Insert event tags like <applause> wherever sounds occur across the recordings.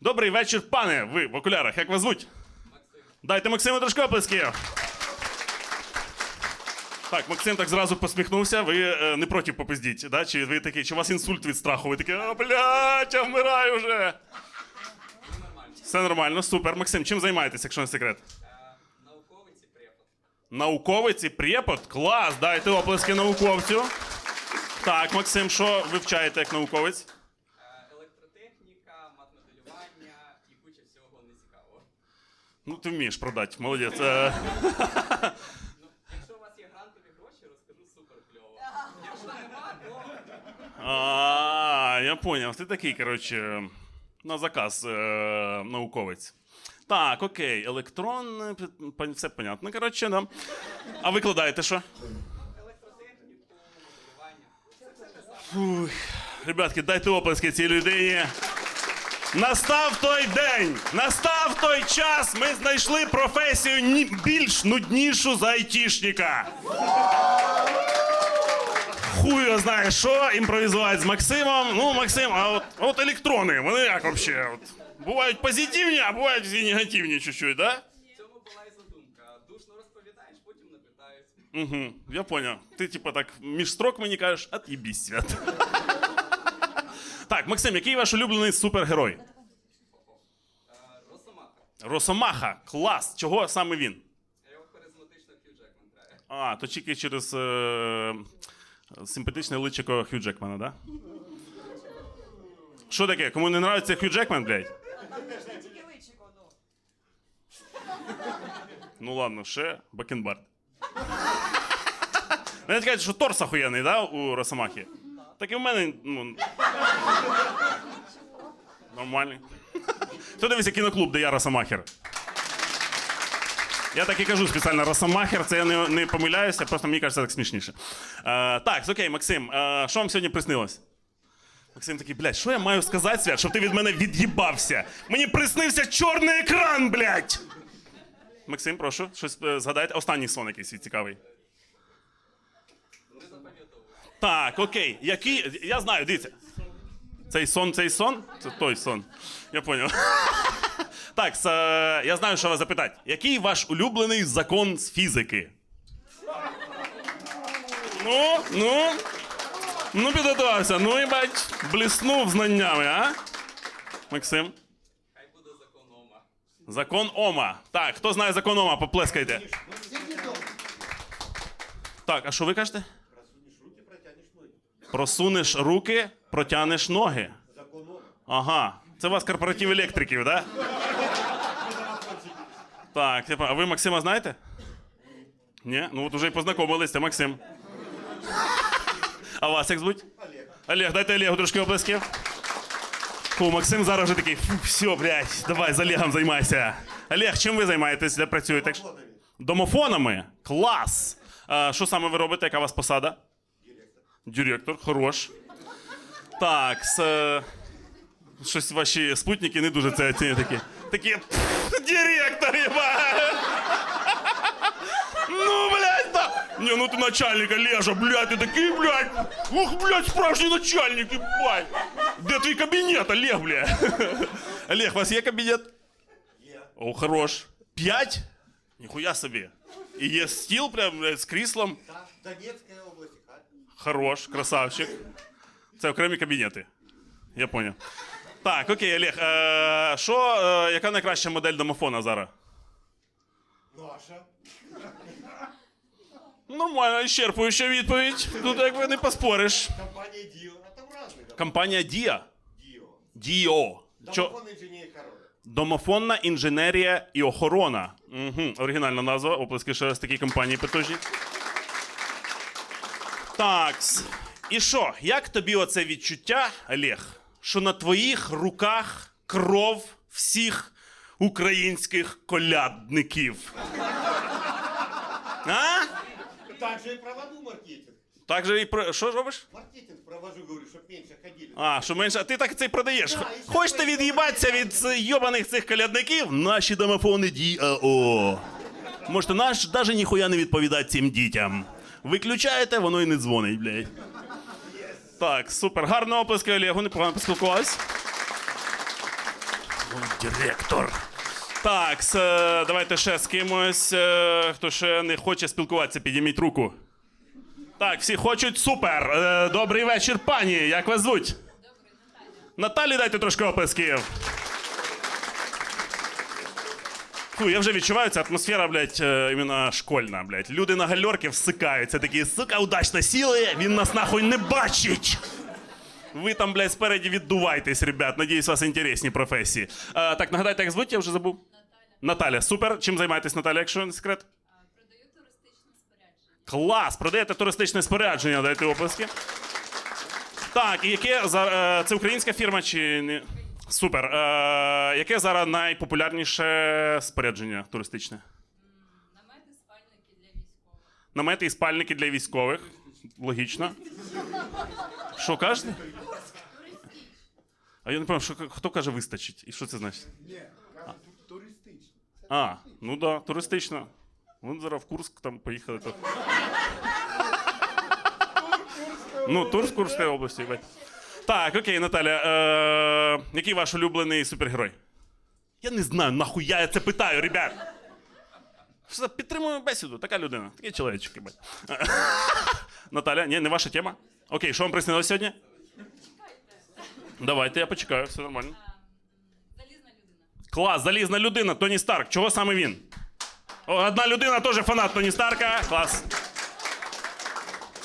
Добрий вечір, пане. Ви в окулярах. Як вас звуть? Дайте Максиму трошки оплесків. Так, Максим так зразу посміхнувся. Ви е, не проти попиздіть, да? Чи ви такі, чи у вас інсульт від страху? Ви такі, а блядь, я вмираю вже. Все нормально, супер. Максим, чим займаєтесь, якщо не секрет? Науковець і препод. Науковець і препод? Клас! Дайте оплески науковцю. Так, Максим, що вивчаєте як науковець? Ну, ти вмієш продати, молодець. <laughs> Е, якщо у вас є грантові гроші, розкажу супер кльово. Якщо нема, то А, я поняв. Ти такий, коротше, на заказ е, науковець. Так, окей, електрон, все понятно. Коротше, да. А викладаєте що? електротехніку, моделювання. Фух. Ребятки, дайте оплески цій людині. Настав той день, настав той час. Ми знайшли професію більш нуднішу за айтішника. Хуй знає, що імпровізувати з Максимом. Ну, Максим, а от, от електрони, вони як взагалі? От, бувають позитивні, а бувають і негативні чуть-чуть, да? В цьому була і задумка. Душно розповідаєш, потім не. Угу, я понял. Ти, типа, так між строк мені кажеш, от'їбісь, свят. <laughs> так, Максим, який ваш улюблений супергерой? Росомаха. Клас. Чого саме він? Його харизматично Хью Джекман грає. А, то тільки через е, симпатичне личико Хью Джекмана, да? Що таке? Кому не нравиться Хью Джекман, блядь? Тільки личико, ну. Ну ладно, ще Бакенбард. Мені кажуть, що торс охуєнний, да, у Росомахи? Так і в мене, ну. Нормальний. Хто дивиться кіноклуб, де я Росомахер? Я так і кажу спеціально Росомахер, це я не, не помиляюся, просто мені кажеться так смішніше. Е, так, окей, Максим, е, що вам сьогодні приснилось? Максим такий, блядь, що я маю сказати, Свят, щоб ти від мене від'їбався? Мені приснився чорний екран, блядь! Максим, прошу, щось е, згадайте. Останній сон якийсь цікавий. Так, окей. Який. Я знаю, дивіться. Цей сон, цей сон? Це той сон. Я поняв. <laughs> Так, е, я знаю, що вас запитати. Який ваш улюблений закон з фізики? Ну, ну. Ну, підготувався. Ну і бать, бліснув знаннями, а? Максим? Хай буде закон Ома. Закон Ома. Так, хто знає закон Ома, поплескайте. Так, а що ви кажете? Просунеш руки, протягнеш ноги. Ага. Це у вас корпоратив електриків, да? Так, понял. а ви Максима знаєте? Ні? Ну от уже і познайомились, це Максим. А вас як звуть? Олег. Олег, дайте Олегу трошки оплесків. Фу, Максим зараз вже такий, фу, все, блядь, давай з Олегом займайся. Олег, чим ви займаєтесь, де працюєте? Домофонами? Клас! А, що саме ви робите? Яка у вас посада? Директор. Директор, хорош. Так, с, е, щось ваші спутники не дуже це оцінюють такі. Такі, «Пф, директор, єба! Ну, блядь, да! Не, ну ты начальник, Олежа, блядь, ты такий, блядь! Ух, блядь, справжній начальник, ебать! Де твій кабінет, Олег, блядь? Олег, у вас є кабінет? Є. О, хорош. П'ять? Ніхуя собі. І є стіл прям блядь, з кріслом. Донецкая область. а? Хорош, красавчик. Це окремі кабінети. Я поняв. Так, окей, Олег. Е, що, е, яка найкраща модель домофона зараз? Наша. Нормально, ісчерпуюча відповідь. Тут якби не поспориш. Компания Дио. А там разные. да. Компанія Дія. Дио. Діо. Чо? Домофон инженер коровы. Домофонна інженерія і охорона. Угу. Оригінальна назва. Оплески ще раз такій компанії потужні. Такс. І що, як тобі оце відчуття, Олег, що на твоїх руках кров всіх українських колядників? А? Так же и проводу маркетинг. Так же і про. Що робиш? Маркетинг провожу, говорю, чтобы меньше ходили. А, що менше, а ти так це й продаєш. Да, і ще Хочете продаєш. від'їбатися від йобаних цих колядників? Наші домофони діао. Можете наш навіть ніхуя не відповідати цим дітям. Виключаєте, воно і не дзвонить, блядь. Так, супер. Гарно оплески Олегу, непогано поспілкувались. Директор. Так, с, е, давайте ще з кимось. е, Хто ще не хоче спілкуватися, підійміть руку. Так, всі хочуть. Супер. Е, Добрий вечір, пані. Як вас звуть? Добрий, Наталі. Наталі дайте трошки оплесків. Фу, я вже відчуваю, ця атмосфера, блядь, е, іменно школьна, блядь. Люди на гальорки всикаються, такі, сука, удачно сіли, він нас нахуй не бачить. Ви там, блядь, спереді віддувайтесь, ребят. Надіюсь, у вас інтересні професії. Е, так, нагадайте, як звуть, я вже забув. Наталя. Наталя, супер. Чим займаєтесь, Наталя, якщо не секрет? Продаю туристичне спорядження. Клас! Продаєте туристичне спорядження, дайте оплески. Так, і яке за е, це українська фірма чи не? Супер. Е, яке зараз найпопулярніше спорядження туристичне? Намети, спальники для військових. Намети і спальники для військових. Логічно. Що кажете? А я не пам'ятаю, що хто каже вистачить? І що це значить? Ні, кажуть, туристично. А, ну да, туристично. Вон зараз в Курск там поїхали. То... Ну, тур з Курської області. бать. Так, окей, Наталя. Е- який ваш улюблений супергерой? Я не знаю, нахуя я це питаю, ребят. Що підтримую бесіду, така людина, такі чоловічки, бать. <laughs> Наталя, ні, не ваша тема. Окей, що вам приснилось сьогодні? Давайте, я почекаю, все нормально. Залізна людина. Клас, залізна людина, Тоні Старк. Чого саме він? О, одна людина теж фанат Тоні Старка. Клас.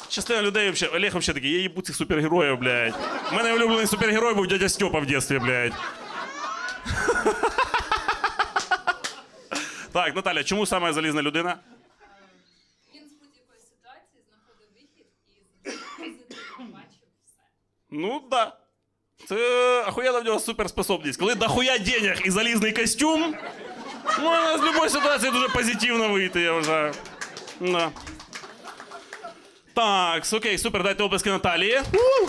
Частина людей вообще, Олег вообще такий, я їбу цих супергероїв, блядь. У мене улюблений супергерой був дядя Степа в дитинстві, блядь. Так, Наталя, чому саме залізна людина? Він з будь-якої ситуації знаходив вихід і з бачив все. Ну, да. Це охуєнна в нього суперспособність. Коли дохуя денег і залізний костюм, можна з будь-якої ситуації дуже позитивно вийти, я вважаю. Да. Так, окей, супер, дайте оплески Наталії. У!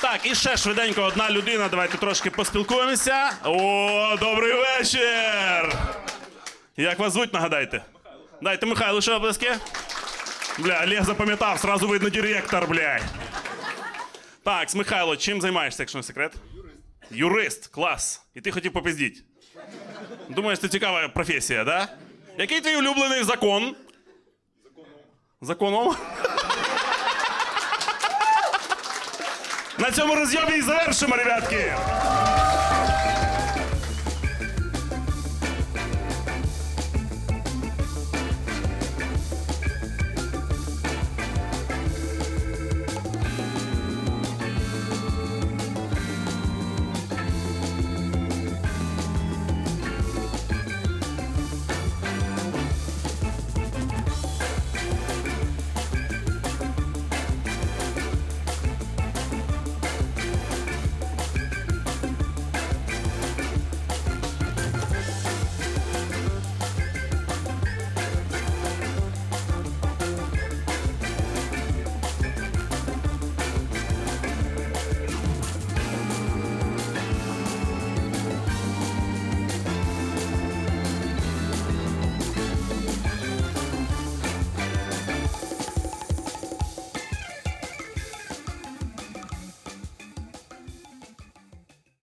Так, і ще швиденько одна людина. Давайте трошки поспілкуємося. О, добрий вечір! Як вас звуть, нагадайте? Дайте Михайлу ще оплески. Бля, Олег запам'ятав, сразу видно директор, блядь. Так, Михайло, чим займаєшся, якщо не секрет? Юрист. Юрист, клас. І ти хотів попиздіть. Думаєш, це цікава професія, да? Який твій улюблений закон? Законом. Законом? На цьому розйомі і завершимо, ребятки.